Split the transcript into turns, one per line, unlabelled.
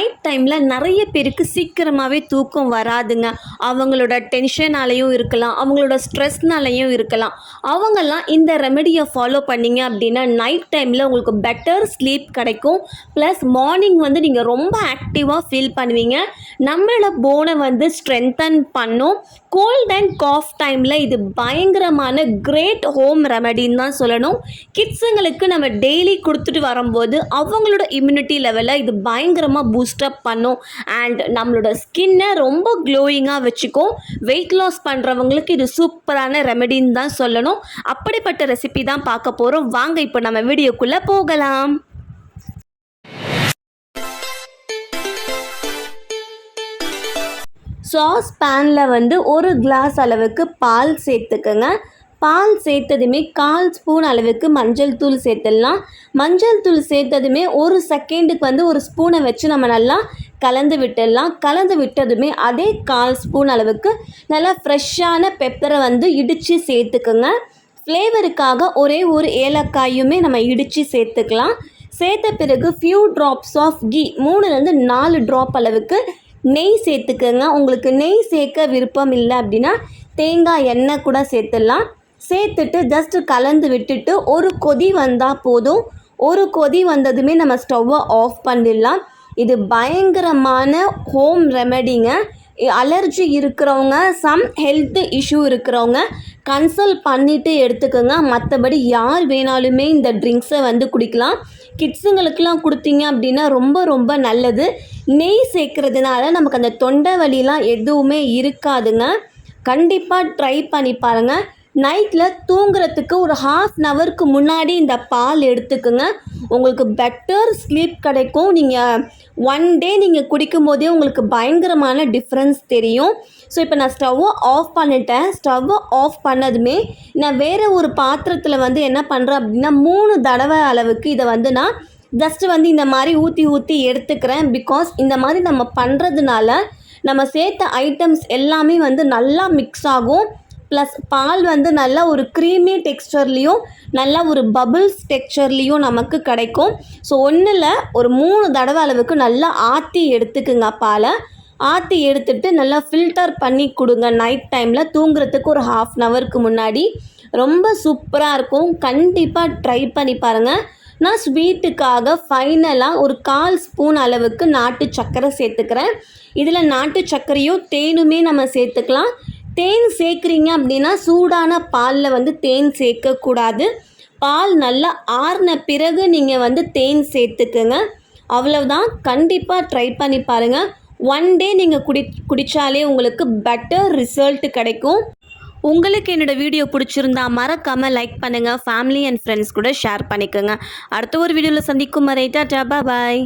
Night டைமில் நிறைய பேருக்கு சீக்கிரமாகவே தூக்கம் வராதுங்க. அவங்களோட டென்ஷனாலையும் இருக்கலாம். அவங்களோட ஸ்ட்ரெஸ்னாலையும் இருக்கலாம். அவங்கெல்லாம் இந்த ரெமெடியை ஃபாலோ பண்ணிங்க அப்படின்னா நைட் டைமில் உங்களுக்கு பெட்டர் ஸ்லீப் கிடைக்கும். ப்ளஸ் மார்னிங் வந்து நீங்கள் ரொம்ப ஆக்டிவாக ஃபீல் பண்ணுவீங்க. நம்மளோட போனை வந்து ஸ்ட்ரென்தன் பண்ணும். கோல்ட் அண்ட் காஃப் டைமில் இது பயங்கரமான கிரேட் ஹோம் ரெமெடின்னு தான் சொல்லணும். கிட்ஸுங்களுக்கு நம்ம டெய்லி கொடுத்துட்டு வரும்போது அவங்களோட இம்யூனிட்டி லெவலை இது பயங்கரமாக பூஸ்டப் பண்ணும். அண்ட் நம்மளோட ஸ்கின்னை ரொம்ப க்ளோயிங்காக வச்சுக்கும். வெயிட் லாஸ் பண்ணுறவங்களுக்கு இது சூப்பரான ரெமெடின்னு தான் சொல்லணும். அப்படிப்பட்ட ரெசிபி தான் பார்க்க போகிறோம் வாங்க இப்போ நம்ம வீடியோக்குள்ளே போகலாம். சாஸ் பேனில் வந்து ஒரு கிளாஸ் அளவுக்கு பால் சேர்த்துக்கோங்க. பால் சேர்த்ததுமே கால் ஸ்பூன் அளவுக்கு மஞ்சள் தூள் சேர்த்துடலாம். மஞ்சள் தூள் சேர்த்ததுமே ஒரு செகண்டுக்கு வந்து ஒரு ஸ்பூனை வச்சு நம்ம நல்லா கலந்து விட்டுடலாம். கலந்து விட்டதுமே அதே கால் ஸ்பூன் அளவுக்கு நல்லா ஃப்ரெஷ்ஷான பெப்பரை வந்து இடித்து சேர்த்துக்குங்க. ஃப்ளேவருக்காக ஒரே ஒரு ஏலக்காயுமே நம்ம இடித்து சேர்த்துக்கலாம். சேர்த்த பிறகு ஃபியூ ட்ராப்ஸ் ஆஃப் கீ மூணுலேருந்து நாலு ட்ராப் அளவுக்கு நெய் சேர்த்துக்கங்க. உங்களுக்கு நெய் சேர்க்க விருப்பம் இல்லை அப்படின்னா தேங்காய் எண்ணெய் கூட சேர்த்துடலாம். சேர்த்துட்டு ஜஸ்ட் கலந்து விட்டுட்டு ஒரு கொதி வந்தால் போதும். ஒரு கொதி வந்ததுமே நம்ம ஸ்டவ்வை ஆஃப் பண்ணிடலாம். இது பயங்கரமான ஹோம் ரெமெடிங்க அலர்ஜி இருக்கிறவங்க சம் ஹெல்த் இஷ்யூ இருக்கிறவங்க கன்சல்ட் பண்ணிவிட்டு எடுத்துக்கோங்க. மற்றபடி யார் வேணாலுமே இந்த ட்ரிங்க்ஸை வந்து குடிக்கலாம். கிட்ஸுங்களுக்கெலாம் கொடுத்தீங்க அப்படின்னா ரொம்ப ரொம்ப நல்லது. நெய் சேர்க்கறதுனால நமக்கு அந்த தொண்டை வலிலாம் எதுவுமே இருக்காதுங்க. கண்டிப்பாக ட்ரை பண்ணி பாருங்கள் நைட்டில் தூங்குறதுக்கு ஒரு ஹாஃப் அன் ஹவருக்கு முன்னாடி இந்த பால் எடுத்துக்குங்க. உங்களுக்கு பெட்டர் ஸ்லீப் கிடைக்கும். நீங்கள் ஒன் டே நீங்கள் குடிக்கும் போதே உங்களுக்கு பயங்கரமான டிஃப்ரென்ஸ் தெரியும். ஸோ இப்போ நான் ஸ்டவ்வை ஆஃப் பண்ணிட்டேன். ஸ்டவ்வை ஆஃப் பண்ணதுமே நான் வேறு ஒரு பாத்திரத்தில் வந்து என்ன பண்ணுறேன் அப்படின்னா மூணு தடவை அளவுக்கு இதை வந்து நான் ஜஸ்ட்டு வந்து இந்த மாதிரி ஊற்றி ஊற்றி எடுத்துக்கிறேன். பிகாஸ் இந்த மாதிரி நம்ம பண்ணுறதுனால நம்ம சேர்த்த ஐட்டம்ஸ் எல்லாமே வந்து நல்லா மிக்ஸ் ஆகும். ப்ளஸ் பால் வந்து நல்லா ஒரு க்ரீமி டெக்ஸ்டர்லேயும் நல்லா ஒரு பபுள்ஸ் டெக்ஸ்சர்லேயும் நமக்கு கிடைக்கும். ஸோ ஒன்றில் ஒரு மூணு தடவை அளவுக்கு நல்லா ஆற்றி எடுத்துக்குங்க பாலை. ஆற்றி எடுத்துட்டு நல்லா ஃபில்டர் பண்ணி கொடுங்க நைட் டைமில் தூங்குறதுக்கு ஒரு ஹாஃப் அன் ஹவருக்கு முன்னாடி. ரொம்ப சூப்பராக இருக்கும். கண்டிப்பாக ட்ரை பண்ணி பாருங்கள் நான் ஸ்வீட்டுக்காக ஃபைனலாக ஒரு கால் ஸ்பூன் அளவுக்கு நாட்டு சர்க்கரை சேர்த்துக்கிறேன். இதில் நாட்டு சர்க்கரையும் தேனுமே நம்ம சேர்த்துக்கலாம். தேன் சேர்க்குறீங்க அப்படின்னா சூடான பாலில் வந்து தேன் சேர்க்கக்கூடாது. பால் நல்லா ஆறின பிறகு நீங்கள் வந்து தேன் சேர்த்துக்குங்க. அவ்வளவுதான். கண்டிப்பாக ட்ரை பண்ணி பாருங்கள் ஒன் டே நீங்கள் குடி குடித்தாலே உங்களுக்கு பெட்டர் ரிசல்ட் கிடைக்கும். உங்களுக்கு என்னோடய வீடியோ பிடிச்சிருந்தா மறக்காமல் லைக் பண்ணுங்கள் ஃபேமிலி அண்ட் ஃப்ரெண்ட்ஸ் கூட ஷேர் பண்ணிக்கோங்க. அடுத்த ஒரு வீடியோவில் சந்திக்கும் வரை டாட்டா பாய்